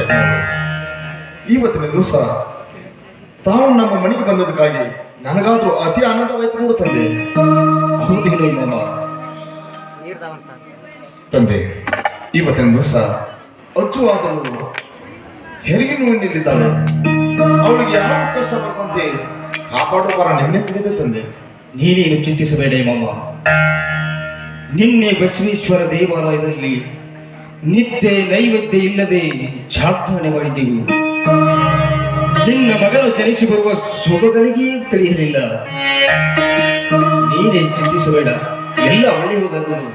ಇದೆ. ಇವತ್ತಿನ ದಿವಸ ತಾವು ನಮ್ಮ ಮನೆಗೆ ಬಂದದಕ್ಕಾಗಿ ನನಗಾದ್ರೂ ಅತಿ ಆನಂದವಾಯ್ತು ನೋಡು ತಂದೆ. ತಂದೆ, ಇವತ್ತಿನ ದಿವಸ ಅಚ್ಚುವಾದಳು ಹೆರಿಗೆ ನೋವಿನಲ್ಲಿದ್ದಾಳೆ ಅವಳಿಗೆ ಯಾರು ಕಷ್ಟ ಬರ್ತಂತೆ ಕಾಪಾಡುವ ಬರ ನಿನ್ನೆ ತಂದೆ. ನೀನೇನು ಚಿಂತಿಸಬೇಡ ಮಾಮ. ನಿನ್ನೆ ಬಸವೇಶ್ವರ ದೇವಾಲಯದಲ್ಲಿ ನಿದ್ದೆ ನೈವೇದ್ಯ ಇಲ್ಲದೆ ಜಾಗರಣೆ ಮಾಡಿದೆವು. ನಿನ್ನ ಮಗನು ಜನಿಸಿ ಬರುವ ಸುಖಗಳಿಗೆ ತಿಳಿಯಲಿಲ್ಲ. ನೀನೇ ಚಿಂತಿಸಬೇಡ, ಎಲ್ಲ ಒಳ್ಳೆಯದಾಗಲು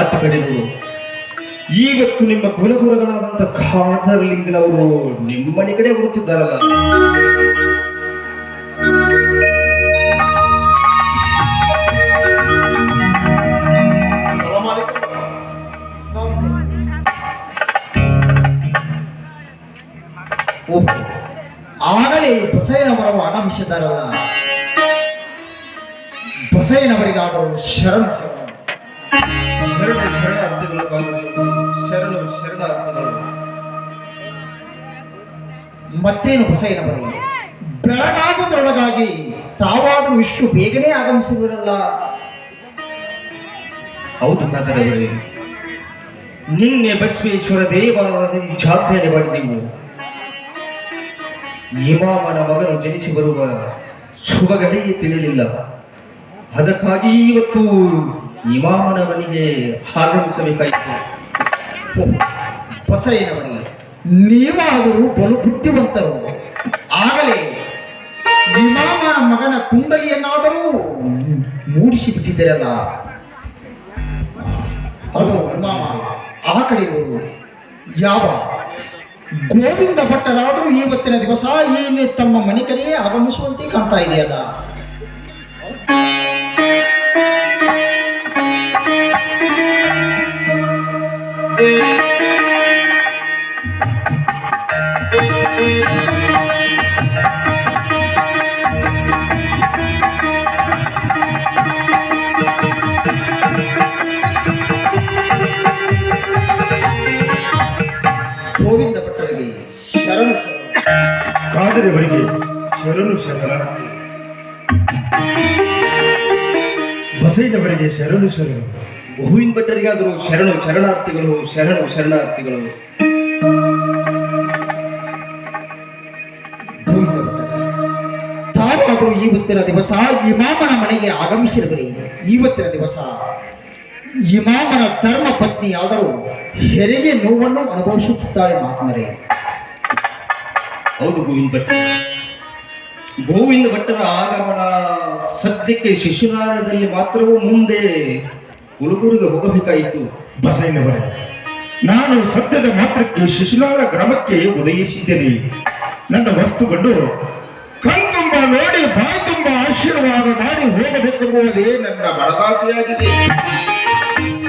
ಅತ್ತ ಕಡೆದು ಇವತ್ತು ನಿಮ್ಮ ಕುಲಗುರುಗಳಾದಂಥ ಖಾದರ್ಲಿಂಗನವರು ನಿಮ್ಮನೆ ಕಡೆ ಬರುತ್ತಿದ್ದಾರಲ್ಲ. ಓಹೋ ಆಗಲೇ ಬಸಯ್ಯನವರವ ಆಗಮಿಸಿದ್ದಾರಲ್ಲ ಬಸಯ್ಯನವರಿಗಾದರೂ ಶರಣು ಶರಣು. ಶರಣ ಶರಣಾರ್ಥಿಗಳು ಶರಣು ಶರಣಾರ್ಥಿಗಳು. ಮತ್ತೇನು ಬಸಯ್ಯನವರಿಗೆ? ಬೆಳಗಾಗುವುದರೊಳಗಾಗಿ ತಾವಾದರೂ ಇಷ್ಟು ಬೇಗನೆ ಆಗಮಿಸಿದ್ರಲ್ಲ. ಹೌದು ಕಾದರವರೇ ನಿನ್ನೆ ಬಸವೇಶ್ವರ ದೇವಾಲಯದಲ್ಲಿ ಜಾತ್ರೆಯಲ್ಲಿ ಮಾಡಿದೆವು ಇಮಾಮನ ಮಗನು ಜನಿಸಿ ಬರುವ ಶುಭಗಳೇ ತಿಳಿಯಲಿಲ್ಲ ಅದಕ್ಕಾಗಿ ಇವತ್ತು ಇಮಾಮನವನಿಗೆ ಆಗಮಿಸಬೇಕಾಯಿತು. ಬಸಯ್ಯನವರಿಗೆ ನೀವಾದರೂ ಬಲು ಬುದ್ಧಿವಂತರು. ಆಗಲೇ ಇಮಾಮನ ಮಗನ ಕುಂಡಲಿಯನ್ನಾದರೂ ಮೂಡಿಸಿ ಬಿಟ್ಟಿದ್ದೀರಲ್ಲ ಅದು ಇಮಾಮ ಆ ಕಡೆಯವರು. ಯಾವ ಗೋವಿಂದ ಭಟ್ಟರಾದರೂ ಇವತ್ತಿನ ದಿವಸ ಏನೇ ತಮ್ಮ ಮನೆ ಕಡೆಯೇ ಆಗಮಿಸುವಂತೆ ಕಾಣ್ತಾ ಇದೆಯಲ್ಲ? ಶರಣು ಶರಣಾರ್ಥಿ ಬಸೈದವರಿಗೆ ಶರಣು ಶರಣು. ಬಹುವಿನ ಭಟ್ಟರಿಗಾದರೂ ಶರಣು ಶರಣಾರ್ಥಿಗಳು ಶರಣು ಶರಣಾರ್ಥಿಗಳು. ತಾವಾದರೂ ಇವತ್ತಿನ ದಿವಸ ಇಮಾಮನ ಮನೆಗೆ ಆಗಮಿಸಿರುವಿರಿ. ಇವತ್ತಿನ ದಿವಸ ಇಮಾಮನ ಧರ್ಮ ಪತ್ನಿ ಆದರೂ ಹೆರಿಗೆ ನೋವನ್ನು ಅನುಭವಿಸುತ್ತಿದ್ದಾಳೆ ಮಾತ್ಮರೇ. ಹೌದು ಗೋವಿಂದ ಭಟ್ಟ ಗೋವಿಂದ ಭಟ್ಟರ ಆಗಮನ. ಸದ್ಯಕ್ಕೆ ಶಿಶುನಾಳದಲ್ಲಿ ಮಾತ್ರವೂ ಮುಂದೆ ಹುಡುಗರಿಗೆ ಹೋಗಬೇಕಾಯಿತು. ಬಸೈನವರೇ ನಾನು ಸತ್ಯದ ಮಾತ್ರಕ್ಕೆ ಶಿಶುನಾಳ ಗ್ರಾಮಕ್ಕೆ ಉದಯಿಸಿದ್ದೇನೆ ನನ್ನ ವಸ್ತುಗೊಂಡು ಕಣ್ತುಂಬ ನೋಡಿ ಬಾಯಿ ತುಂಬ ಆಶೀರ್ವಾದ ಮಾಡಿ ಹೋಗಬೇಕೆಂಬುದೇ ನನ್ನ ಬಡದಾಸೆಯಾಗಿದೆ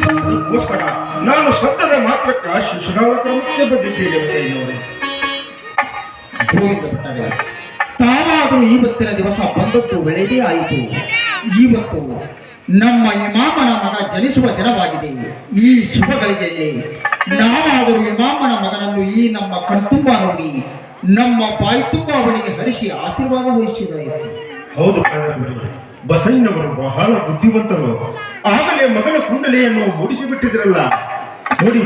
ಅದಕ್ಕೋಸ್ಕರ ನಾನು ಸತ್ಯದ ಮಾತ್ರಕ್ಕ ಶಿಶುನಾಳ ಗ್ರಾಮಕ್ಕೆ ಬಂದಿದ್ದೇನೆ ಬಸಯ್ಯನವರೇ ಗೋವಿಂದ ಭಟ್ಟರೇ ತಾವಾದರೂ ಇವತ್ತಿನ ದಿವಸ ಬಂದದ್ದು ಬೆಳೆಯದೇ ಆಯಿತು. ಇವತ್ತು ನಮ್ಮ ಇಮಾಮನ ಮಗ ಜನಿಸುವ ದಿನವಾಗಿದೆ. ಈ ಶುಭ ಗಳಿಗೆಯಲ್ಲಿ ನಾವಾದರೂ ಇಮಾಮನ ಮಗನನ್ನು ಈ ನಮ್ಮ ಕಣ್ತುಂಬ ನೋಡಿ, ನಮ್ಮ ಬಾಯಿ ತುಂಬ ಅವನಿಗೆ ಹರಿಸಿ ಆಶೀರ್ವಾದ ವಹಿಸಿದಾಯಿತು ಹೌದು ಬಸಣ್ಣವರು ಬಹಳ ಬುದ್ಧಿವಂತರು. ಆಗಲೇ ಮಗನ ಕುಂಡಲೆಯನ್ನು ಮೂಡಿಸಿಬಿಟ್ಟಿದ್ರಲ್ಲ. ನೋಡಿ.